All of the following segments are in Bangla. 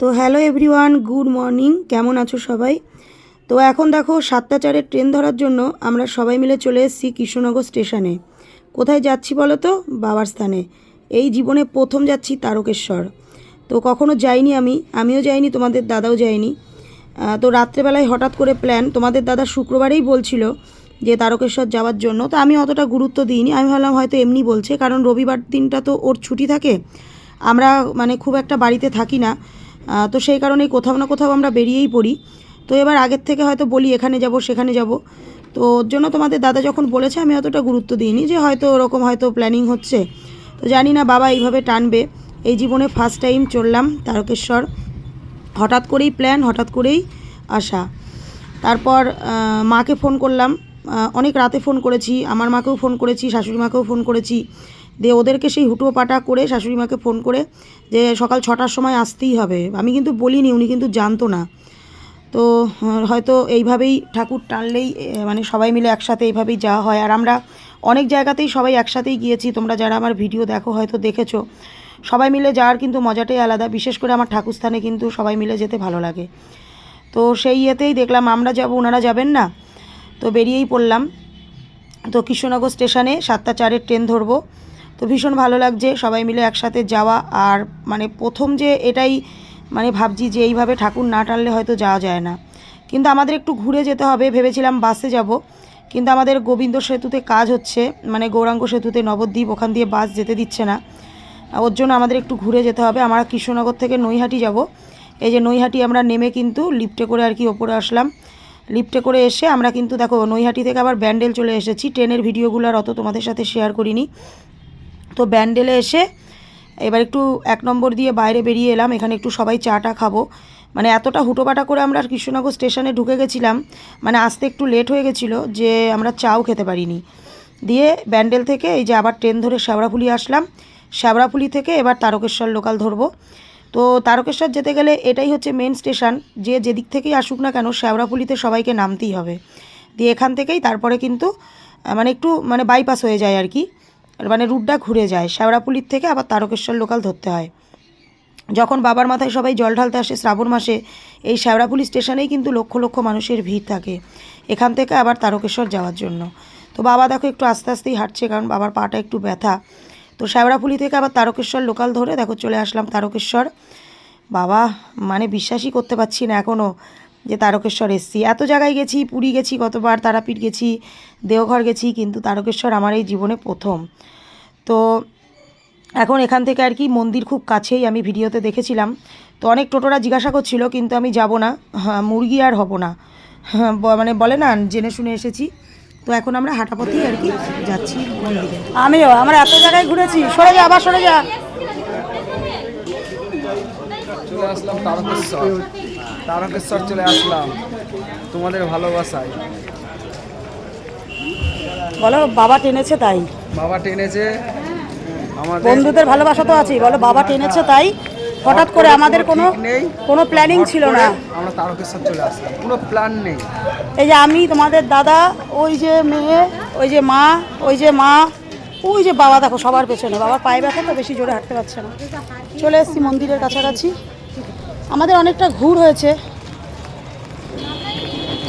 তো হ্যালো এভরিওয়ান, গুড মর্নিং। কেমন আছো সবাই? তো এখন দেখো সাতটা চারের ট্রেন ধরার জন্য আমরা সবাই মিলে চলে এসেছি কৃষ্ণনগর স্টেশনে। কোথায় যাচ্ছি বলো তো? বাবার স্থানে। এই জীবনে প্রথম যাচ্ছি তারকেশ্বর। তো কখনো যাইনি আমি, আমিও যাইনি, তোমাদের দাদাও যায়নি। তো রাত্রেবেলায় হঠাৎ করে প্ল্যান তোমাদের দাদা শুক্রবারেই বলছিল যে তারকেশ্বর যাওয়ার জন্য। তো আমি অতটা গুরুত্ব দিইনি, আমি ভাবলাম হয়তো এমনি বলছে, কারণ রবিবার দিনটা তো ওর ছুটি থাকে। আমরা মানে খুব একটা বাড়িতে থাকি না। তো সেই কারণেই কোথাও না কোথাও আমরা বেরিয়েই পড়ি। তো এবার আগের থেকে হয়তো বলি, এখানে যাব, সেখানে যাব। তো ওর জন্য তোমাদের দাদা যখন বলেছে, আমি অতটা গুরুত্ব দিইনি যে হয়তো ওরকম হয়তো প্ল্যানিং হচ্ছে। তো জানি না বাবা এইভাবে টানবে। এই জীবনে ফার্স্ট টাইম চললাম তারকেশ্বর। হঠাৎ করেই প্ল্যান হঠাৎ করেই আসা তারপর মাকে ফোন করলাম। অনেক রাতে ফোন করেছি, আমার মাকেও ফোন করেছি, শাশুড়ি মাকেও ফোন করেছি। দিয়ে ওদেরকে সেই হুটো পাটা করে শাশুড়ি মাকে ফোন করে যে সকাল ছটার সময় আসতেই হবে। আমি কিন্তু বলিনি, উনি কিন্তু জানতো না। তো হয়তো এইভাবেই ঠাকুর টানলেই মানে সবাই মিলে একসাথে এইভাবেই যাওয়া হয়। আর আমরা অনেক জায়গাতেই সবাই একসাথেই গিয়েছি। তোমরা যারা আমার ভিডিও দেখো, হয়তো দেখেছ। সবাই মিলে যাওয়ার কিন্তু মজাটাই আলাদা। বিশেষ করে আমার ঠাকুরস্থানে কিন্তু সবাই মিলে যেতে ভালো লাগে। তো সেই ইয়েতেই দেখলাম, আমরা যাব ওনারা যাবেন না। তো বেরিয়েই পড়লাম। তো কৃষ্ণনগর স্টেশনে সাতটা চারের ট্রেন ধরবো। তো ভীষণ ভালো লাগছে সবাই মিলে একসাথে যাওয়া আর মানে প্রথম যে এটাই মানে ভাবছি যে এইভাবে ঠাকুর না টানলে হয়তো যাওয়া যায় না। কিন্তু আমাদের একটু ঘুরে যেতে হবে, ভেবেছিলাম বাসে যাব। কিন্তু আমাদের গোবিন্দ সেতুতে কাজ হচ্ছে মানে গৌরাঙ্গ সেতুতে নবদ্বীপ, ওখান দিয়ে বাস যেতে দিচ্ছে না। ওর জন্য আমাদের একটু ঘুরে যেতে হবে। আমরা কৃষ্ণনগর থেকে নৈহাটি যাব। এই যে নৈহাটি আমরা নেমে কিন্তু লিফটে করে আর কি ওপরে আসলাম। লিফটে করে এসে আমরা কিন্তু দেখো নৈহাটি থেকে আবার ব্যান্ডেল চলে এসেছি। ট্রেনের ভিডিওগুলো আর অত তোমাদের সাথে শেয়ার করিনি। তো ব্যান্ডেলে এসে এবার একটু এক নম্বর দিয়ে বাইরে বেরিয়ে এলাম, এখানে একটু সবাই চাটা খাব। মানে এতটা হুটোপাটা করে আমরা কৃষ্ণনগর স্টেশনে ঢুকে গেছিলাম মানে আসতে একটু লেট হয়ে গেছিল যে আমরা চাও খেতে পারিনি। দিয়ে ব্যান্ডেল থেকে এই যে আবার ট্রেন ধরে শ্যাওড়াফুলি আসলাম, শ্যাওড়াফুলি থেকে এবার তারকেশ্বর লোকাল ধরবো। তো তারকেশ্বর যেতে গেলে এটাই হচ্ছে মেন স্টেশন যে যেদিক থেকেই আসুক না কেন শ্যাওড়াফুলিতে সবাইকে নামতেই হবে। দিয়ে এখান থেকেই তারপরে কিন্তু মানে একটু মানে বাইপাস হয়ে যায় আর কি। মানে রুটটা ঘুরে যায়। শ্যাওড়াপুলির থেকে আবার তারকেশ্বর লোকাল ধরতে হয়। যখন বাবার মাথায় সবাই জল ঢালতে আসে শ্রাবণ মাসে, এই শ্যাওড়াফুলি স্টেশনেই কিন্তু লক্ষ লক্ষ মানুষের ভিড় থাকে। এখান থেকে আবার তারকেশ্বর যাওয়ার জন্য। তো বাবা দেখো একটু আস্তে আস্তেই হাঁটছে কারণ বাবার পাটা একটু ব্যথা। তো শ্যাওড়াফুলি থেকে আবার তারকেশ্বর লোকাল ধরে দেখো চলে আসলাম তারকেশ্বর। বাবা মানে বিশ্বাসই করতে পারছি না এখনও যে তারকেশ্বর এসছি। এত জায়গায় গেছি পুরী গেছি কতবার তারাপীঠ গেছি দেওঘর গেছি কিন্তু তারকেশ্বর আমার এই জীবনে প্রথম। তো এখন এখান থেকে আর কি মন্দির খুব কাছেই আমি ভিডিওতে দেখেছিলাম। তো অনেক টোটোরা জিজ্ঞাসা করছিল কিন্তু আমি যাব না। হ্যাঁ মুরগি আর হব না। হ্যাঁ, মানে বলে না জেনে শুনে এসেছি। তো এখন আমরা হাঁটাপথেই আর কি যাচ্ছি মন্দিরে। আমিও আমরা এত জায়গায় ঘুরেছি। সরে যা আবার সরে যা। চলে আসলাম তারকেশ্বর চলে আসলাম। তোমাদের ভালোবাসায়। বলো বাবা টেনেছে তাই। বাবা টেনেছে। আমাদের বন্ধুদের ভালোবাসা তো আছেই। বলো বাবা টেনেছে তাই। হঠাৎ করে আমাদের কোনো নেই। কোনো প্ল্যানিং ছিল না। আমরা তারকেশ্বর চলে আসলাম। কোনো প্ল্যান নেই। এই যে আমি তোমাদের দাদা ওই যে মেয়ে ওই যে মা ওই যে মা ওই যে বাবা দেখো সবার পেছনে। বাবার পায়ে ব্যথা তো বেশি জোরে হাঁটতে পারছে না। চলে এসেছি মন্দিরের কাছাকাছি। আমাদের অনেকটা ঘুর হয়েছে।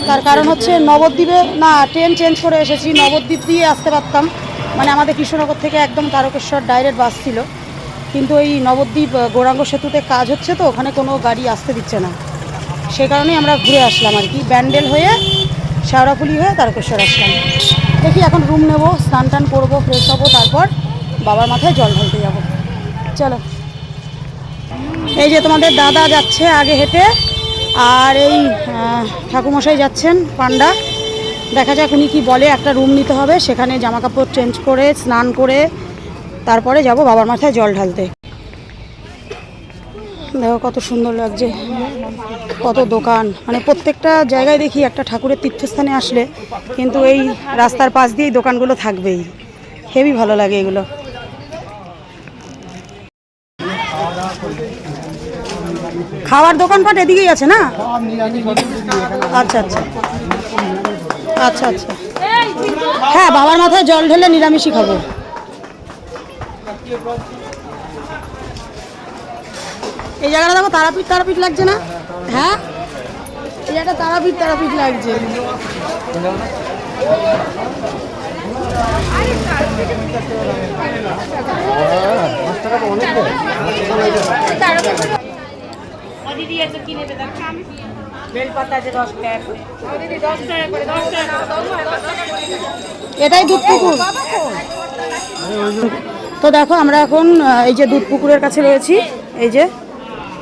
তার কারণ হচ্ছে নবদ্বীপে, না ট্রেন চেঞ্জ করে এসেছি, নবদ্বীপ দিয়ে আসতে পারতাম। মানে আমাদের কৃষ্ণনগর থেকে একদম তারকেশ্বর ডাইরেক্ট বাস ছিল। কিন্তু এই নবদ্বীপ গৌরাঙ্গ সেতুতে কাজ হচ্ছে তো, ওখানে কোনো গাড়ি আসতে দিচ্ছে না। সে কারণেই আমরা ঘুরে আসলাম আর কি। ব্যান্ডেল হয়ে শেওড়াফুলি হয়ে তারকেশ্বর আসলাম। দেখি এখন রুম নেব স্নান টান করব ফ্রেশ হব, তারপর বাবার মাথায় জল ঢালতে যাব। চলো। এই যে তোমাদের দাদা যাচ্ছে আগে হেঁটে, আর এই ঠাকুমশাই যাচ্ছেন, পান্ডা। দেখা যাক উনি কি বলে, একটা রুম নিতে হবে, সেখানে জামা কাপড় চেঞ্জ করে, স্নান করে, তারপরে যাব বাবার মাথায় জল ঢালতে। দেখো কত সুন্দর লাগছে, কত দোকান। মানে প্রত্যেকটা জায়গায় দেখি একটা ঠাকুরের তীর্থস্থানে আসলে, কিন্তু এই রাস্তার পাশ দিয়েই দোকানগুলো থাকবেই। হেভি ভালো লাগে এগুলো। খাওয়ার দোকানপাট এদিকেই আছে না? আচ্ছা আচ্ছা। আচ্ছা আচ্ছা। হ্যাঁ বাবার মাথায় জল ঢেলে নিরামিষই খাব। এই জায়গাটা দেখো, তারাপীঠ তারাপীঠ লাগছে না? হ্যাঁ? এই জায়গাটা তারাপীঠ তারাপীঠ লাগছে। দিদি আছে কিনে দেবে বেলপাতা আছে দশ টাকা দিদি দশ টাকা করে দশ টাকা এটাই দুধ পুকুর। তো দেখো আমরা এখন এই যে দুধ পুকুরের কাছে রয়েছি এই যে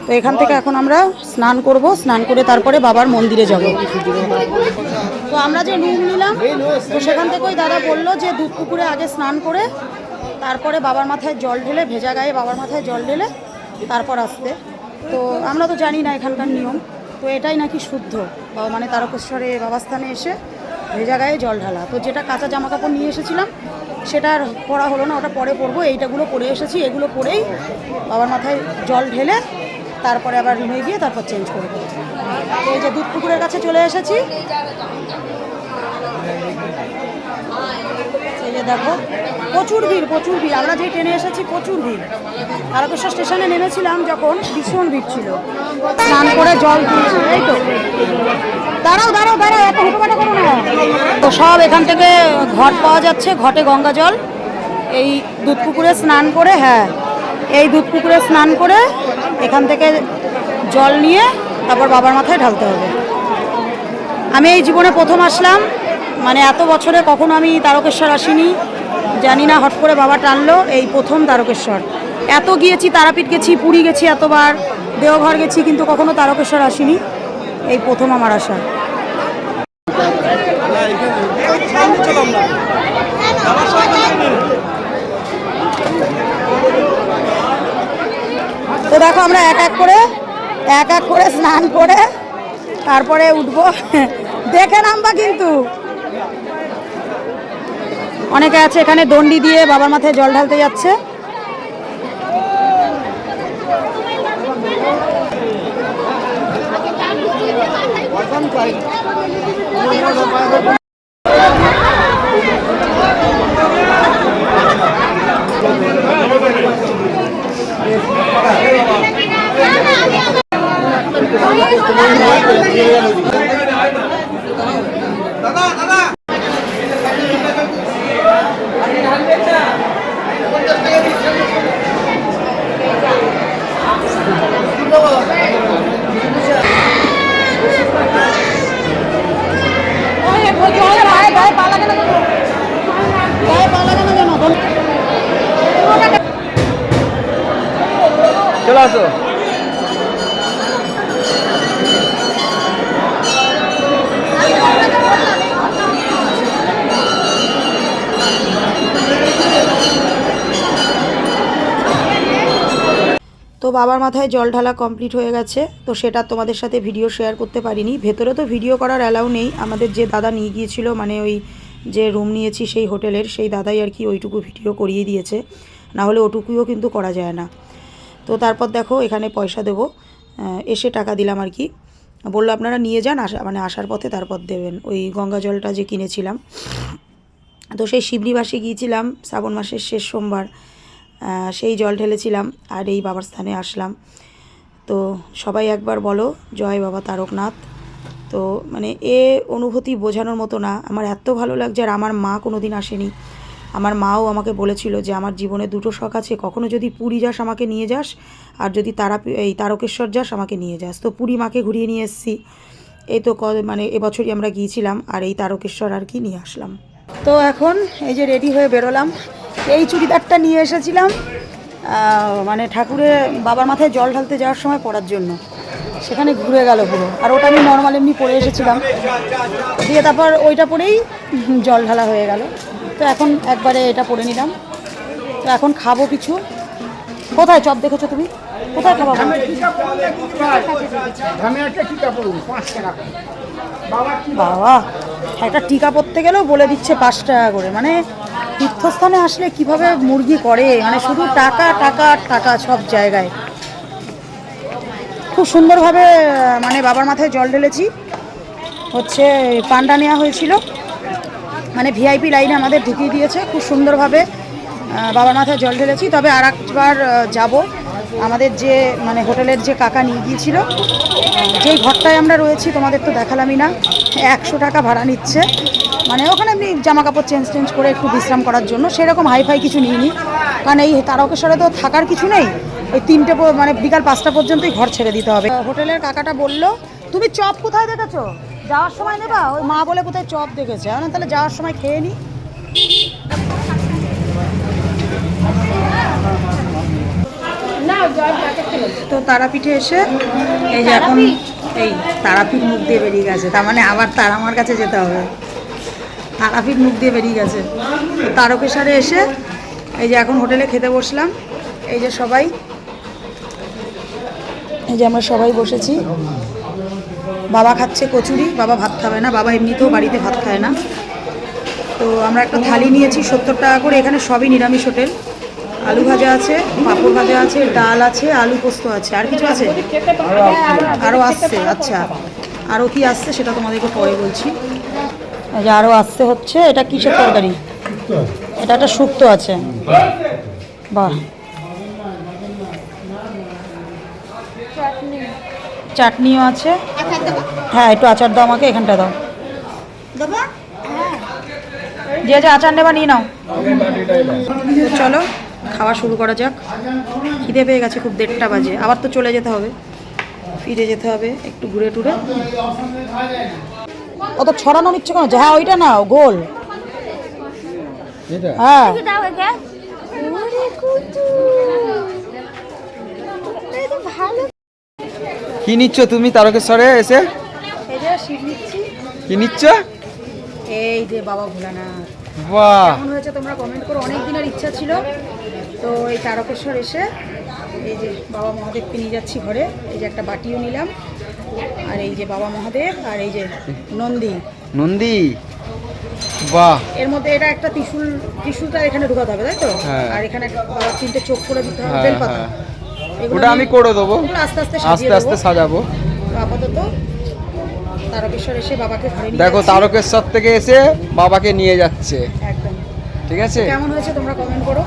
তো এখান থেকে এখন আমরা স্নান করব স্নান করে তারপরে বাবার মন্দিরে যাব। তো আমরা যে রুম নিলাম তো সেখান থেকে ওই দাদা বলল যে দুধ পুকুরে আগে স্নান করে তারপরে বাবার মাথায় জল ঢেলে ভেজা গায়ে বাবার মাথায় জল ঢেলে তারপর আসতে। তো আমরা তো জানি না এখানকার নিয়ম। তো এটাই নাকি শুদ্ধ। মানে তারকেশ্বরে বাবাস্থানে এসে ভেজা গায়ে জল ঢালা। তো যেটা কাঁচা জামা কাপড় নিয়ে এসেছিলাম, সেটা আর পরা হলো না, ওটা পরে পরবো। এইটাগুলো পরে এসেছি, এগুলো পরেই বাবার মাথায় জল ঢেলে তারপরে আবার রুমে গিয়ে তারপর চেঞ্জ করব এই যে দুধ পুকুরের কাছে চলে এসেছি এই যে দেখো, প্রচুর ভিড় প্রচুর ভিড়। আমরা যে ট্রেনে এসেছি, প্রচুর ভিড়। তারকেশ্বর স্টেশনে নেমেছিলাম যখন ভীষণ ভিড় ছিল। স্নান করে জল তুলছে এই তো। দাঁড়াও দাঁড়াও দাঁড়াও, এত হুটোপাটা করো না। তো সব এখান থেকে ঘট পাওয়া যাচ্ছে, ঘটে গঙ্গা জল। এই দুধ পুকুরে স্নান করে হ্যাঁ এই দুধ পুকুরে স্নান করে এখান থেকে জল নিয়ে তারপর বাবার মাথায় ঢালতে হবে। আমি এই জীবনে প্রথম আসলাম। মানে এত বছরে কখনো আমি তারকেশ্বর আসিনি। জানি না, হট করে বাবা টানলো এই প্রথম তারকেশ্বর। এত গিয়েছি, তারাপীঠ গেছি, পুরী গেছি এতবার, দেওঘর গেছি, কিন্তু কখনো তারকেশ্বর আসিনি। এই প্রথম আমার আসা। তো দেখো আমরা এক এক করে, এক এক করে স্নান করে, তারপরে উঠবো। দেখে নামবা কিন্তু। অনেকে আছে এখানে দণ্ডি দিয়ে বাবার মাথায় জল ঢালতে যাচ্ছে। আসো তো বাবার মাথায় জল ঢালা কমপ্লিট হয়ে গেছে, তো সেটা তোমাদের সাথে ভিডিও শেয়ার করতে পারিনি। ভেতরে তো ভিডিও করার অ্যালাউ নেই। আমাদের যে দাদা নিয়ে গিয়েছিল মানে ওই যে রুম নিয়েছি সেই হোটেলের সেই দাদাই আর কি ওইটুকু ভিডিও করিয়ে দিয়েছে। না হলে ওটুকুও কিন্তু করা যায় না। তো তারপর দেখো, এখানে পয়সা দেবো। এসে টাকা দিলাম আর কি। বলল, আপনারা নিয়ে যান আসা মানে আসার পথে তারপর দেবেন। ওই গঙ্গা জলটা যে কিনেছিলাম। তো সেই শিবনিবাসে গিয়েছিলাম, শ্রাবণ মাসের শেষ সোমবার। সেই জল ঢেলেছিলাম আর এই বাবার স্থানে আসলাম। তো সবাই একবার বলো, জয় বাবা তারকনাথ। তো মানে এ অনুভূতি বোঝানোর মতো না। আমার এত ভালো লাগছে আর আমার মা কোনো দিন আসেনি। আমার মাও আমাকে বলেছিল যে, আমার জীবনে দুটো শখ আছে। কখনো যদি পুরী যাস, আমাকে নিয়ে যাস, আর যদি তারা, এই তারকেশ্বর যাস, আমাকে নিয়ে যাস। তো পুরী মাকে ঘুরিয়ে নিয়ে এসেছি। এই তো মানে এবছরই আমরা গিয়েছিলাম, আর এই তারকেশ্বর আর কি নিয়ে আসলাম। তো এখন এই যে রেডি হয়ে বেরোলাম। এই চুড়িদারটা নিয়ে এসেছিলাম মানে ঠাকুরে বাবার মাথায় জল ঢালতে যাওয়ার সময় পড়ার জন্য। সেখানে ঘুরে গেল পুরো। আর ওটা আমি নর্মাল এমনি পরে এসেছিলাম। দিয়ে তারপর ওইটা পরেই জল ঢালা হয়ে গেল। তো এখন একবারে এটা পরে নিলাম। তো এখন খাব কিছু। কোথায় চপ দেখেছ তুমি? কোথায় খাব? বাবা একটা টিকা পড়তে গেলেও বলে দিচ্ছে পাঁচ টাকা করে। মানে তীর্থস্থানে আসলে কীভাবে মুরগি করে? মানে শুধু টাকা টাকা টাকা সব জায়গায়। খুব সুন্দরভাবে মানে বাবার মাথায় জল ঢেলেছি। হচ্ছে পান্ডা নেওয়া হয়েছিল। মানে ভিআইপি লাইনে আমাদের ঢুকিয়ে দিয়েছে, খুব সুন্দরভাবে বাবার মাথায় জল ঢেলেছি। তবে আর একবার যাব। আমাদের যে মানে হোটেলের যে কাকা নিয়ে গিয়েছিল যেই ঘরটায় আমরা রয়েছি, তোমাদের তো দেখালামই না, একশো টাকা ভাড়া নিচ্ছে। মানে ওখানে এমনি জামা কাপড় চেঞ্জ টেঞ্জ করে একটু বিশ্রাম করার জন্য, সেরকম হাইফাই কিছু নিইনি। কারণ এই তারকেশ্বরে তো থাকার কিছু নেই, ওই তিনটে মানে বিকাল পাঁচটা পর্যন্তই ঘর ছেড়ে দিতে হবে। হোটেলের কাকাটা বলল, তুমি চপ কোথায় দেখেছ? যাওয়ার সময় নেবা? ওই মা বলে কোথায় চপ দেখেছে। না তাহলে যাওয়ার সময় খেয়ে নি। তো তারাপীঠে এসে, এই যে এখন এই তারাপীঠ মুখ দিয়ে বেরিয়ে গেছে। তার মানে আবার তার আমার কাছে যেতে হবে। তারাপীঠ মুখ দিয়ে বেরিয়ে গেছে। তারকেশ্বরে এসে এই যে এখন হোটেলে খেতে বসলাম। এই যে সবাই, এই যে আমরা সবাই বসেছি। বাবা খাচ্ছে কচুরি বাবা ভাত খাবে না বাবা এমনিতেও বাড়িতে ভাত খায় না। তো আমরা একটা থালি নিয়েছি সত্তর টাকা করে এখানে সবই নিরামিষ হোটেল। আলু ভাজা আছে পাঁপড় ভাজা আছে ডাল আছে আলু পোস্ত আছে আর কিছু আছে? আরও আসছে আচ্ছা। আরও কি আসছে সেটা তোমাদেরকে পরে বলছি। যে আরও আসছে হচ্ছে এটা কিসের তরকারি? এটা একটা শুক্তো আছে। বাহ। চাটনিও আছে। হ্যাঁ একটু আচার দাও আমাকে এখানটা দাও। যে যে আচার নেবা নিয়ে নাও। চলো খাওয়া শুরু করা যাক। খিদে পেয়ে গেছে খুব দেড়টা বাজে। আবার তো চলে যেতে হবে। ফিরে যেতে হবে একটু ঘুরে টুরে। অত ছড়ানো নিচ্ছে কেন? হ্যাঁ ওইটা নাও গোল। হ্যাঁ। ভালো কি নিচ্ছ তুমি তারকেশ্বরে এসে? এই যে শিব নিচ্ছি। কি নিচ্ছ? এই যে বাবা ভোলানাথ। বাহ। কেমন হয়েছে তোমরা কমেন্ট করো? অনেক দিনের ইচ্ছা ছিল। তো এই তারকেশ্বর এসে এই যে বাবা মহাদেবকে নিয়ে যাচ্ছি ঘরে। এই যে একটা বাটিও নিলাম। আর এই যে বাবা মহাদেব আর এই যে নন্দী। নন্দী? বাহ। এর মধ্যে এটা একটা ত্রিশুল ত্রিশুলটা এখানে ঢুকাতে হবে তাই তো? হ্যাঁ। আর এখানে একটা তিনটে চোখ করে দিতে হবে হ্যাঁ, বেলপাতা। ওটা আমি করে দেবো। আস্তে আস্তে আস্তে আস্তে সাজাবো। আপাতত তারকেশ্বর এসে বাবাকে দেখো তারকেশ্বর থেকে এসে বাবাকে নিয়ে যাচ্ছে। একদম। ঠিক আছে? কেমন হয়েছে তোমরা কমেন্ট করো।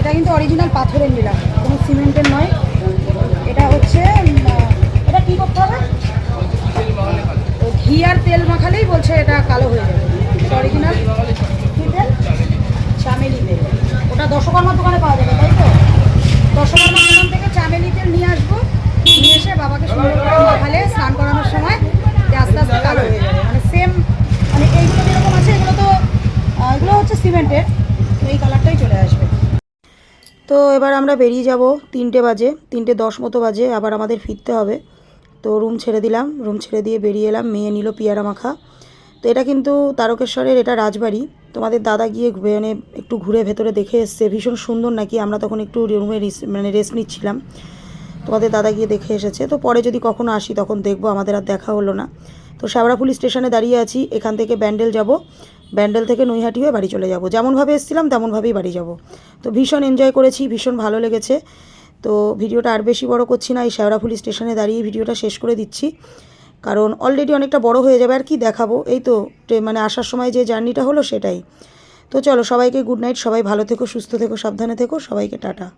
এটা কিন্তু অরিজিনাল পাথরের নিলাম কোনো সিমেন্টের নয়। এটা হচ্ছে এটা কি করতে হবে? ঘি আর তেল মাখালেই বলছে এটা কালো হয়ে যাবে। এটা অরিজিনাল কি তেল? চামেলি তেল। ওটা দশকর্মার দোকানে পাওয়া যাবে তাই তো? থেকে নিয়ে আসব। নিয়ে এসে আস্তে আস্তে যাবে। মানে সেম মানে এইগুলো আছে, এগুলো তো এগুলো হচ্ছে সিমেন্টের এই কালারটাই চলে আসবে। তো এবার আমরা বেরিয়ে যাব তিনটে বাজে, তিনটে দশ মতো বাজে, আবার আমাদের ফিরতে হবে। তো রুম ছেড়ে দিলাম রুম ছেড়ে দিয়ে বেরিয়ে এলাম, মেয়ে নিল পিয়ারা মাখা। তো এটা কিন্তু তারকেশ্বরের এটা রাজবাড়ি। তোমাদের দাদা গিয়ে মানে একটু ঘুরে ভেতরে দেখে এসছে। ভীষণ সুন্দর নাকি? আমরা তখন একটু রুমে মানে রেস্ট নিচ্ছিলাম। তোমাদের দাদা গিয়ে দেখে এসেছে। তো পরে যদি কখনো আসি তখন দেখব, আমাদের আর দেখা হলো না। তো শ্যাবড়াফুলি স্টেশনে দাঁড়িয়ে আছি। এখান থেকে ব্যান্ডেল যাব। ব্যান্ডেল থেকে নৈহাটি হয়ে বাড়ি চলে যাব। যেমনভাবে এসেছিলাম তেমনভাবেই বাড়ি যাব। তো ভীষণ এনজয় করেছি, ভীষণ ভালো লেগেছে। তো ভিডিওটা আর বেশি বড় করছি না। এই শ্যাওড়াফুলি স্টেশনে দাঁড়িয়ে ভিডিওটা শেষ করে দিচ্ছি। কারণ অলরেডি অনেকটা বড় হয়ে যাবে, আর কি দেখাবো। এই তো মানে আসার সময় যে জার্নিটা হলো সেটাই। তো চলো সবাইকে গুড নাইট সবাই ভালো থেকো, সুস্থ থেকো, সাবধানে থেকো, সবাইকে টাটা।